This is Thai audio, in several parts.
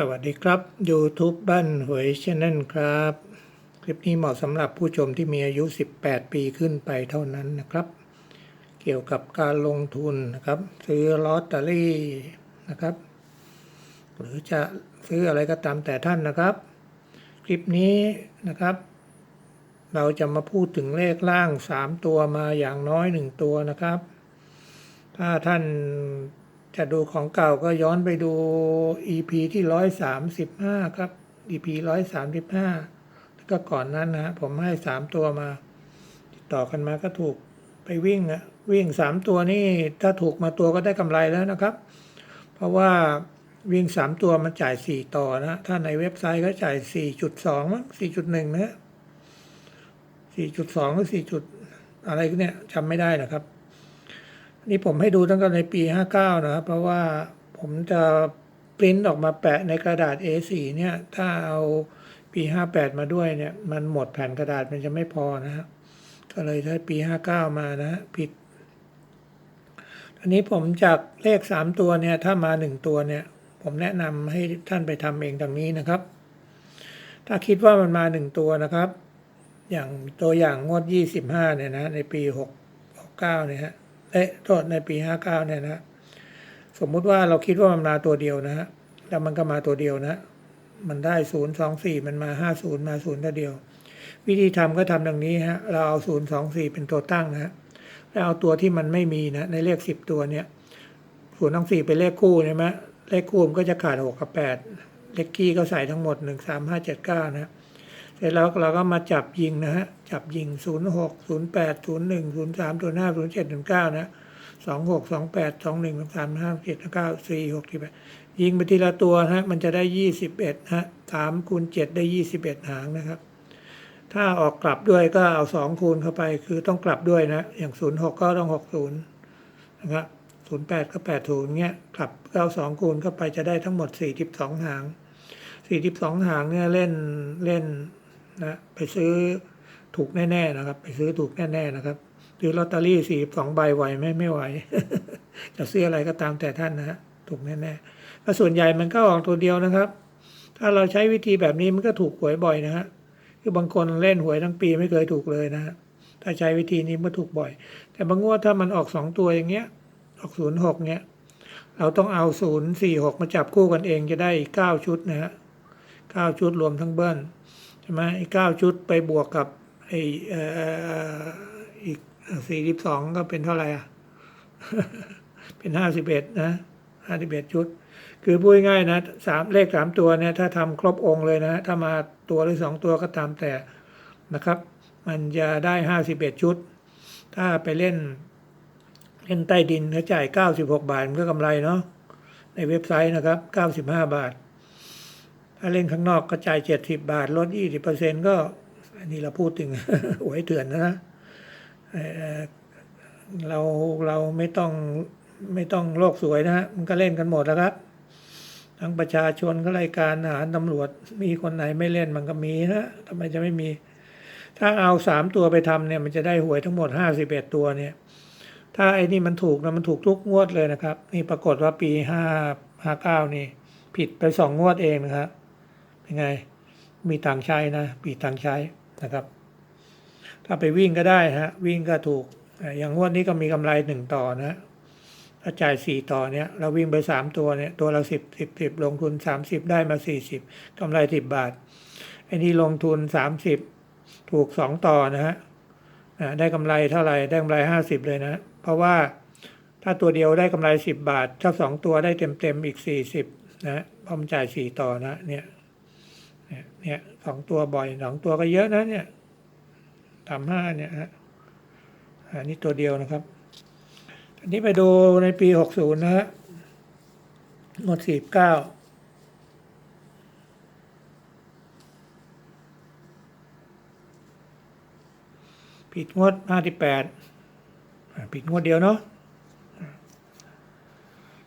สวัสดีครับ YouTube บ้านหวยชแนลครับ คลิปนี้เหมาะสำหรับผู้ชมที่มีอายุ 18 ปีขึ้นไปเท่านั้นนะครับ เกี่ยวกับการลงทุนนะครับ ซื้อลอตเตอรี่นะครับ หรือจะซื้ออะไรก็ตามแต่ท่านนะครับ คลิปนี้นะครับ เราจะมาพูดถึงเลขล่าง 3 ตัวมาอย่างน้อย 1 ตัวนะครับ ถ้าท่าน จะดูของเก่าก็ย้อนไปดู EP ที่135ครับ EP 135แล้วก็ก่อนนั้นนะฮะผมให้3ตัวมา ติดต่อกันมาก็ถูกไปวิ่งอะวิ่ง3ตัวนี่ถ้าถูกมาตัวก็ได้กำไรแล้วนะครับ เพราะว่าวิ่ง3ตัวมันจ่าย4ต่อนะ ถ้าในเว็บไซต์ก็จ่าย4.2มั้ง4.1นะ4.2หรือ 4. จุดอะไรเนี่ยจำไม่ได้นะครับ นี่ผมให้ดูตั้งแต่ในปี 59 นะครับ เพราะว่าผมจะปริ้นออกมาแปะในกระดาษ A4 เนี่ย ถ้าเอาปี 58 มาด้วยเนี่ย มันหมดแผ่นกระดาษมันจะไม่พอนะฮะก็เลยใช้ปี 59 มานะฮะผิดอันนี้ผมจากเลข 3 ตัวเนี่ย ถ้ามา 1 ตัวเนี่ย ผมแนะนำให้ท่านไปทำเองดังนี้นะครับ ถ้าคิดว่ามันมา 1 ตัวนะครับ อย่างตัวอย่างงวด 25 เนี่ยนะ ในปี 6 69เนี่ยฮะ เอ๊ะโทษในปี59เนี่ยนะ สมมุติว่าเราคิดว่ามันมาตัวเดียวนะฮะแล้วมันก็มาตัวเดียวนะ มันได้0 2 4มันมา50มา0ตัวเดียว วิธีทำก็ทำดังนี้ฮะ เราเอา0 2 4เป็นตัวตั้งนะฮะแล้วเอาตัวที่มันไม่มีนะ ในเลข10ตัวเนี่ย0 2 4เป็นเลขคู่ใช่ไหมเลขคู่มันก็จะขาด6กับ8เลขคี่ก็ใส่ทั้งหมด1 3 5 7 9นะ เสร็จแล้วเราก็มาจับยิงนะฮะ จับยิง 0 6 0 8 0 1 0 3 0 5 0 7 0 9 นะ 2 6 2 8 2 1 2 3 25 27 9 4 6 8ยิงไปทีละตัวนะฮะ มันจะได้ 21นะฮะ3คูณ7ได้ 21 หางนะครับ ถ้าออกกลับด้วยก็เอา 2 คูณเข้าไป คือต้องกลับด้วยนะ อย่าง 0 6 ก็ต้อง 60 นะครับ08 ก็ 80เงี้ย กลับก็เอา2คูณเข้าไปจะได้ทั้งหมด 42 หาง 42 หางเนี่ยเล่นเล่น นะไปซื้อถูกแน่ๆนะครับ ไปซื้อถูกแน่ๆนะครับซื้อลอตเตอรี่42ใบไหวไหมไม่ไหวจะซื้ออะไรก็ตามแต่ท่านนะฮะถูกแน่ๆก็ส่วนใหญ่มันก็ออกตัวเดียวนะครับ ถ้าเราใช้วิธีแบบนี้มันก็ถูกหวยบ่อยนะฮะคือบางคนเล่นหวยทั้งปีไม่เคยถูกเลยนะฮะถ้าใช้วิธีนี้มันถูกบ่อย แต่บางงวดถ้ามันออกสองตัวอย่างเงี้ย ออกศูนย์หกเงี้ยเราต้องเอาศูนย์สี่หกมาจับคู่กันเองจะได้เก้าชุดนะฮะเก้าชุดรวมทั้งเบิ้ล ช่ไหมไอ้เก้าชุดไปบวกกับไอ้อีกสี่สิบสองก็เป็นเท่าไหร่อะ เป็นห้าสิบเอ็ดนะห้าสิบเอ็ดชุด คือพูดง่ายนะสามเลขสามตัวเนี่ย ถ้าทำครบองค์เลยนะ ถ้ามาตัวหรือสองตัวก็ตามแต่นะครับ มันจะได้ห้าสิบเอ็ดชุด ถ้าไปเล่น เล่นใต้ดินเขาจ่ายเก้าสิบหกบาทมันก็กำไรเนาะในเว็บไซต์นะครับเก้าสิบห้าบาท ถ้าเล่นข้างนอกก็จ่ายเจ็ดสิบบาทลดยี่สิบเปอร์เซ็นก็ อันนี้เราพูดถึงหวยเถื่อนนะเอ่อเราเราไม่ต้องไม่ต้องโลกสวยนะฮะ มันก็เล่นกันหมดแล้วครับ ทั้งประชาชนก็รายการทหารตำรวจ มีคนไหนไม่เล่นมันก็มีนะทำไมจะไม่มี ถ้าเอาสามตัวไปทำเนี่ย มันจะได้หวยทั้งหมดห้าสิบเอ็ดตัวเนี่ย ถ้าไอ้นี่มันถูกนะมันถูกทุกงวดเลยนะครับ นี่ปรากฏว่าปีห้าห้าเก้านี่ ผิดไปสองงวดเองนะครับ เป็นไง มีตังใช้นะปีตังใช้นะครับ ถ้าไปวิ่งก็ได้ฮะวิ่งก็ถูก อย่างงวดนี้ก็มีกำไรหนึ่งต่อนะถ้าจ่ายสี่ต่อเนี่ยเราวิ่งไปสามตัวเนี่ยตัวละสิบสิบสิบลงทุนสามสิบได้มาสี่สิบกำไรสิบบาทไอ้นี่ลงทุนสามสิบถูกสองต่อนะฮะได้กำไรเท่าไหร่ได้กำไรห้าสิบเลยนะ เพราะว่าถ้าตัวเดียวได้กำไรสิบบาท ถ้าสองตัวได้เต็มเต็มอีกสี่สิบนะพราะมันจ่ายสี่ต่อนะเนี่ย เนี่ยสองตัวบ่อยสองตัวก็เยอะนะเนี่ยทำห้าเนี่ยฮะอันนี้ตัวเดียวนะครับ อันนี้ไปดูในปีหกศูนย์นะฮะงวดสี่เก้าผิดงวดห้าที่แปดผิดงวดเดียวเนาะ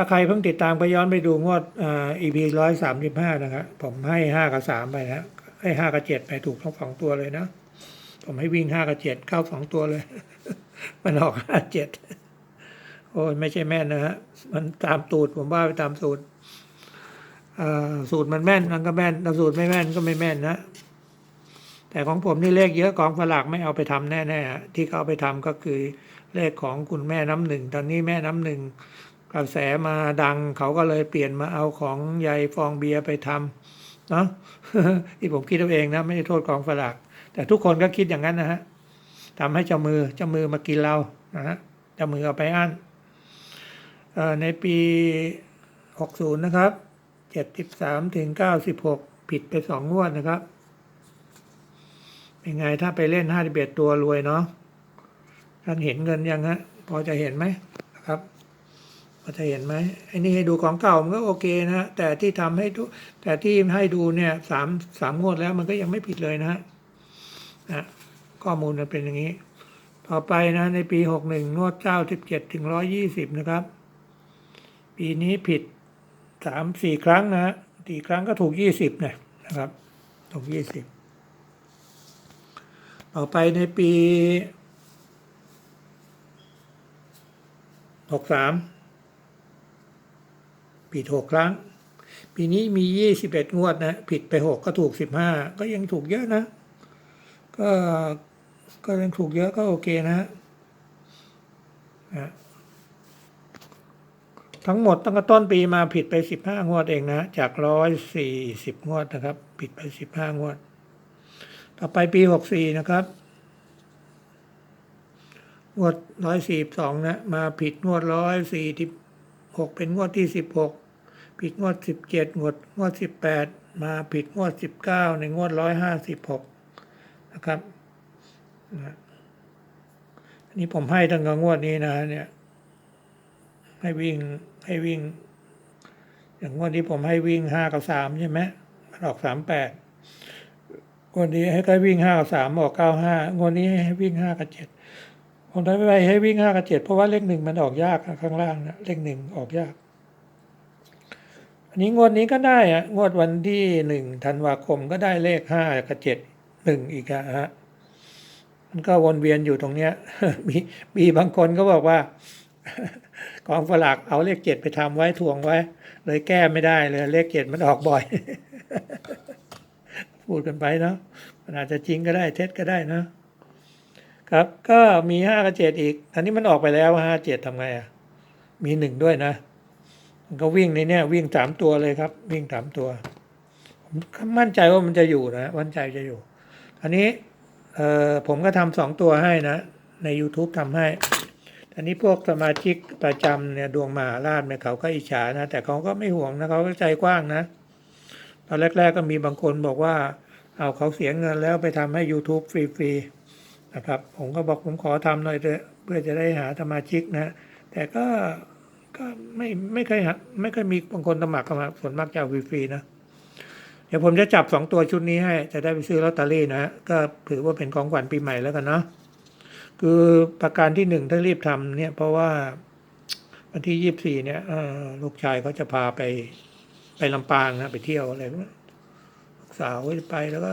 ถ้าใครเพิ่งติดตามก็ย้อนไปดูงวดอ่า EP ร้อยสามสิบห้านะครับผมให้ห้ากับสามไปนะให้ห้ากับเจ็ดไปถูกทั้งสองตัวเลยนะ ผมให้วิ่งห้ากับเจ็ดเข้าสองตัวเลย มันออกห้าเจ็ดโอ้ยไม่ใช่แม่นนะฮะ มันตามตูดผมว่าไปตามสูตรอ่อสูตรมันแม่นมันก็แม่นแต่สูตรไม่แม่นก็ไม่แม่นนะ แต่ของผมนี่เลขเยอะกองฝลากไม่เอาไปทำแน่ๆที่เขาเอาไปทำก็คือเลขของคุณแม่น้ำหนึ่งตอนนี้แม่น้ำหนึ่ง กระแสมาดังเขาก็เลยเปลี่ยนมาเอาของยายฟองเบียร์ไปทำเนาะที่ผมคิดเอาเองนะไม่ได้โทษกองฝลากแต่ทุกคนก็คิดอย่างนั้นนะฮะทำให้เจ้ามือเจ้ามือมากินเรานะฮะเจ้ามือเอาไปอั้นในปี 60 นะครับ 73 ถึง 96 ผิดไปสองงวดนะครับ เป็นไงถ้าไปเล่น 51 ตัวรวยเนาะท่านเห็นเงินยังฮะ พอจะเห็นไหมนะครับ จะเห็นไหมไอ้นี่ให้ดูของเก่ามันก็โอเคนะฮะแต่ที่ทำให้ดูแต่ที่ให้ดูเนี่ยสามสามงวดแล้วมันก็ยังไม่ผิดเลยนะฮะนะข้อมูลมันเป็นอย่างนี้ ต่อไปนะในปี61งวด97ถึง120นะครับ ปีนี้ผิดสามสี่ครั้งนะฮะสี่ครั้งก็ถูกยี่สิบเนี่ยนะครับ ถูกยี่สิบต่อไปในปีหกสาม ผิดหกครั้ง ปีนี้มียี่สิบเอ็ดงวดนะ ผิดไปหกก็ถูกสิบห้าก็ยังถูกเยอะนะ ก็ก็ยังถูกเยอะก็โอเคนะฮะนะทั้งหมดตั้งแต่ต้นปีมาผิดไปสิบห้างวดเองนะ จากร้อยสี่สิบงวดนะครับ ผิดไปสิบห้างวด ต่อไปปีหกสี่นะครับงวดร้อยสี่สองนะ มาผิดงวดร้อยสี่สิบ หกเป็นงวดที่สิบหกผิดงวดสิบเจ็ดงวดงวดสิบแปดมาผิดงวดสิบเก้าในงวดร้อยห้าสิบหกนะครับนะอันนี้ผมให้ตั้งแต่งวดนี้นะเนี่ย ให้วิ่งให้วิ่ง อย่างงวดที่ผมให้วิ่งห้ากับสามใช่ไหมมันออกสามแปดงวดนี้ให้ก็วิ่งห้ากับสามออกเก้าห้างวดนี้ให้วิ่งห้ากับเจ็ด ผมทำไปให้วิ่งห้ากับเจ็ดเพราะว่าเลขหนึ่งมันออกยากข้างล่างนะเลขหนึ่งออกยาก อันนี้งวดนี้ก็ได้อะงวดวันที่หนึ่งธันวาคมก็ได้เลขห้ากับเจ็ดหนึ่งอีกอะฮะมันก็วนเวียนอยู่ตรงเนี้ย มีมีบางคนก็บอกว่า กองฝลากเอาเลขเจ็ดไปทำไว้ทวงไว้ เลยแก้ไม่ได้เลย เลขเจ็ดมันออกบ่อย พูดกันไปเนาะมันอาจจะจริงก็ได้เท็จก็ได้นะ ครับ ก็มีห้ากับเจ็ดอีกอันนี้มันออกไปแล้วห้าเจ็ดทำไงอะ มีหนึ่งด้วยนะ มันก็วิ่งในเนี้ยวิ่งสามตัวเลยครับ วิ่งสามตัวผมมั่นใจว่ามันจะอยู่นะมั่นใจจะอยู่ อันนี้เอ่อผมก็ทำสองตัวให้นะ ใน YouTube ทำให้อันนี้พวกสมาชิกประจำเนี่ยดวงมหาราชเนี่ยเขาก็อิจฉานะ แต่เขาก็ไม่ห่วงนะเขาก็ใจกว้างนะตอนแรก ๆ ก็มีบางคนบอกว่า เอาเขาเสียเงินแล้วไปทำให้ YouTube ฟรี ๆ นะครับ ผมก็บอกผมขอทำหน่อยเถอะเพื่อจะได้หาสมาชิกนะ แต่ก็ก็ไม่ไม่เคยหาไม่เคยมีบางคนสมัครเข้ามาส่วนมากจะเอาฟรีๆนะเดี๋ยวผมจะจับสองตัวชุดนี้ให้ จะได้ไปซื้อลอตเตอรี่นะก็ถือว่าเป็นของขวัญปีใหม่แล้วกันเนาะคือประการที่หนึ่งถ้ารีบทำเนี่ย เพราะว่าวันที่ยี่สี่เนี่ยลูกชายเขาจะพาไปไปลำปางนะ ไปเที่ยวอะไรพวกนั้นลูกสาวจะไปแล้วก็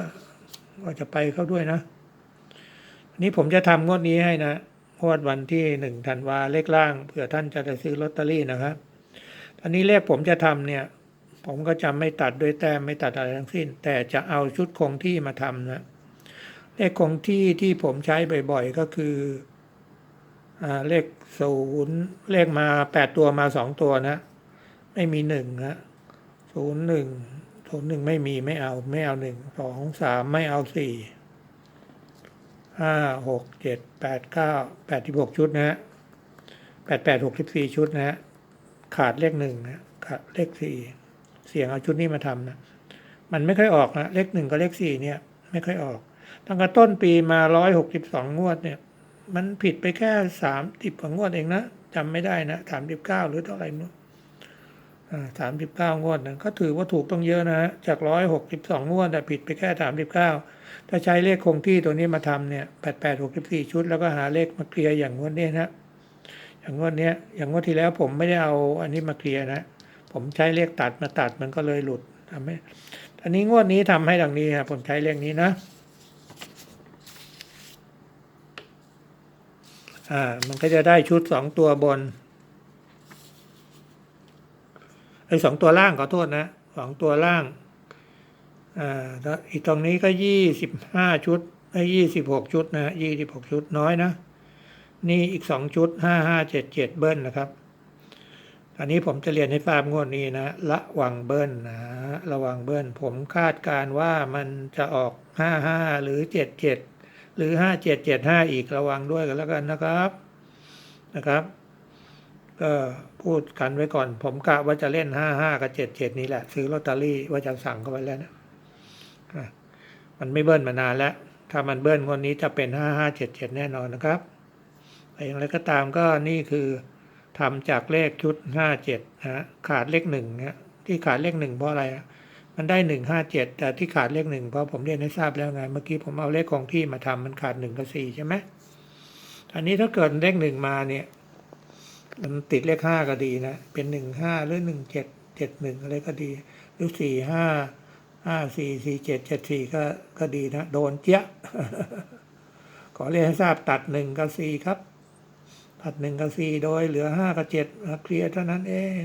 ก็จะไปเข้าด้วยนะ นี้ผมจะทำงวดนี้ให้นะงวดวันที่หนึ่งธันวาเลขล่างเผื่อท่านจะได้ซื้อลอตเตอรี่นะครับตอนนี้เลขผมจะทำเนี่ย ผมก็จะไม่ตัดด้วยแต้มไม่ตัดอะไรทั้งสิ้น แต่จะเอาชุดคงที่มาทำนะเลขคงที่ที่ผมใช้บ่อยๆก็คืออเลขศูนย์เลขมาแปดตัวมาสองตัวนะ ไม่มีหนึ่งฮะศูนย์หนึ่งศูนย์หนึ่งไม่มีไม่เอาไม่เอาหนึ่งสองสามไม่เอาสี่ ห้าหกเจ็ดแปดเก้าแปดที่หกชุดนะฮะแปดแปดหกสิบสี่ชุดนะฮะขาดเลขหนึ่งนะขาดเลขสี่เสียงเอาชุดนี้มาทำนะมันไม่ค่อยออกนะเลขหนึ่งกับเลขสี่เนี่ย ไม่ค่อยออก ตั้งแต่ต้นปีมาร้อยหกสิบสองงวดเนี่ย มันผิดไปแค่สามสิบกว่างวดเองนะจำไม่ได้นะสามสิบเก้าหรือเท่าไหร่นู้ สามสิบเก้างวดนะก็ถือว่าถูกต้องเยอะนะจากร้อยหกสิบสองงวดแต่ผิดไปแค่สามสิบเก้าถ้าใช้เลขคงที่ตัวนี้มาทำเนี่ยแปดแปดหกสิบสี่ชุด แล้วก็หาเลขมาเคลียร์อย่างงวดนี้นะอย่างงวดนี้อย่างงวดที่แล้วผมไม่ได้เอาอันนี้มาเคลียร์นะ ผมใช้เลขตัดมาตัดมันก็เลยหลุดทำให้อันนี้งวดนี้ทำให้ดังนี้ครับผมใช้เลขนี้นะอ่ามันก็จะได้ชุดสองตัวบน ไอ้สองตัวล่างขอโทษนะสองตัวล่างอ่าอีกตรงนี้ก็ยี่สิบห้าชุดไอ้ยี่สิบหกชุดนะยี่สิบหกชุดน้อยนะ นี่อีกสองชุดห้าห้าเจ็ดเจ็ดเบิ้ลนะครับอันนี้ผมจะเรียนให้ทราบงวดนี้นะระวังเบิ้ลนะระวังเบิ้ลผมคาดการว่ามันจะออกห้าห้าหรือเจ็ดเจ็ดหรือห้าเจ็ดเจ็ดห้าอีกระวังด้วยกันแล้วกันนะครับนะครับ ก็พูดกันไว้ก่อน ผมกะว่าจะเล่นห้าห้ากับเจ็ดเจ็ดนี้แหละ ซื้อลอตเตอรี่ว่าจะสั่งเข้าไปแล้วนะมันไม่เบิ้ลมานานแล้ว ถ้ามันเบิ้ลวดนี้จะเป็นห้าห้าเจ็ดเจ็ดแน่นอนนะครับแต่อย่างไรก็ตามก็นี่คือทำจากเลขชุดห้าเจ็ดนะขาดเลขหนึ่งนี่ยที่ขาดเลขหนึ่งเพราะอะไร มันได้หนึ่งห้าเจ็ดแต่ที่ขาดเลขหนึ่งเพราะผมเรียนให้ทราบแล้วไง เมื่อกี้ผมเอาเลขคงที่มาทำมันขาดหนึ่งกับสี่ใช่ไหมอันนี้ถ้าเกิดเลขหนึ่งมาเนี่ย มันติดเลขห้าก็ดีนะ เป็นหนึ่งห้าหรือหนึ่งเจ็ดเจ็ดหนึ่งอะไรก็ดี หรือสี่ห้าห้าสี่สี่เจ็ดเจ็ดสี่ก็ก็ดีนะ โดนเจ๊ะขอเรียนให้ทราบตัดหนึ่งกับสี่ครับ ตัดหนึ่งกับสี่โดยเหลือห้ากับเจ็ดเคลียร์เท่านั้นเอง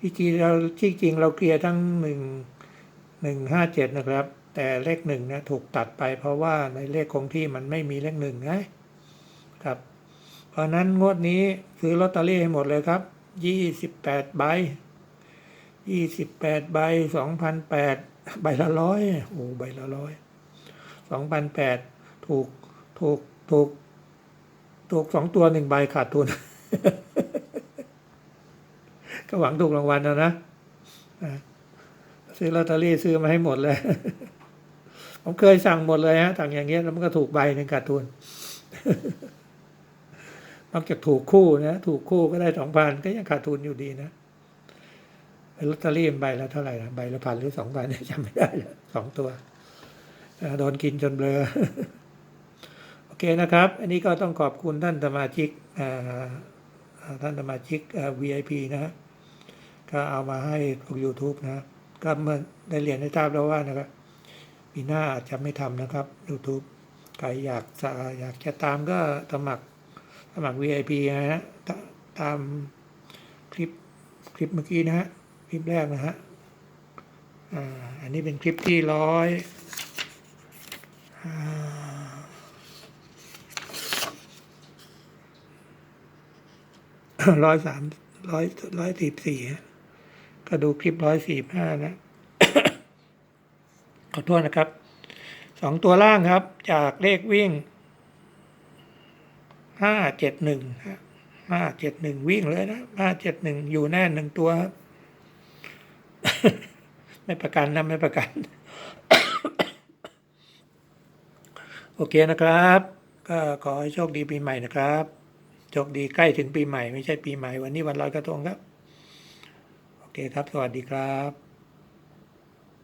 ที่จริงเราที่จริงเราเคลียร์ทั้งหนึ่งหนึ่งห้าเจ็ดนะครับ แต่เลขหนึ่งเนี่ยถูกตัดไปเพราะว่าในเลขคงที่มันไม่มีเลขหนึ่งนะครับ เพราะนั้นงวดนี้ซื้อลอตเตอรี่ให้หมดเลยครับยี่สิบแปดใบยี่สิบแปดใบสองพันแปดใบละร้อยโอ้ใบละร้อยสองพันแปดถูกถูกถูกถูกสองตัวหนึ่งใบขาดทุน ก็หวังถูกรางวัลนะนะอะซื้อลอตเตอรี่ซื้อมาให้หมดเลย ผมเคยสั่งหมดเลยฮะสั่งอย่างเงี้ยแล้วมันก็ถูกใบหนึ่งขาดทุน นอกจากถูกคู่นะ ถูกคู่ก็ได้สองพันก็ยังขาดทุนอยู่ดีนะลอตเตอรี่ใบละเท่าไหร่นะใบละพันหรือสองพันจำไม่ได้ล้วสองตัวโดนกินจนเบลอโอเคนะครับ อันนี้ก็ต้องขอบคุณท่านสมาชิกท่านสมาชิก VIP นะก็เอามาให้พวก YouTube นะก็เมื่อได้เรียนให้ทราบแล้วว่านะครับปีหน้าอาจจะไม่ทำนะครับ YouTube ใครอยากอยากจะตามก็สมัคร สมัคร VIP นะฮะตามคลิปคลิปเมื่อกี้นะฮะคลิปแรกนะฮะอ่าอันนี้เป็นคลิปที่ร้อยร้อยสามร้อยร้อยสี่สี่ก็ดูคลิปร้อยสี่ห้านะ ขอโทษนะครับ สองตัวล่างครับ จากเลขวิ่ง ห้าเจ็ดหนึ่งห้าเจ็ดหนึ่งวิ่งเลยนะห้าเจ็ดหนึ่งอยู่แน่หนึ่งตัวครับไม่ประกันนะไม่ประกัน โอเคนะครับ ก็ขอให้โชคดีปีใหม่นะครับโชคดีใกล้ถึงปีใหม่ไม่ใช่ปีใหม่วันนี้วันลอยกระทงครับ โอเคครับ สวัสดีครับ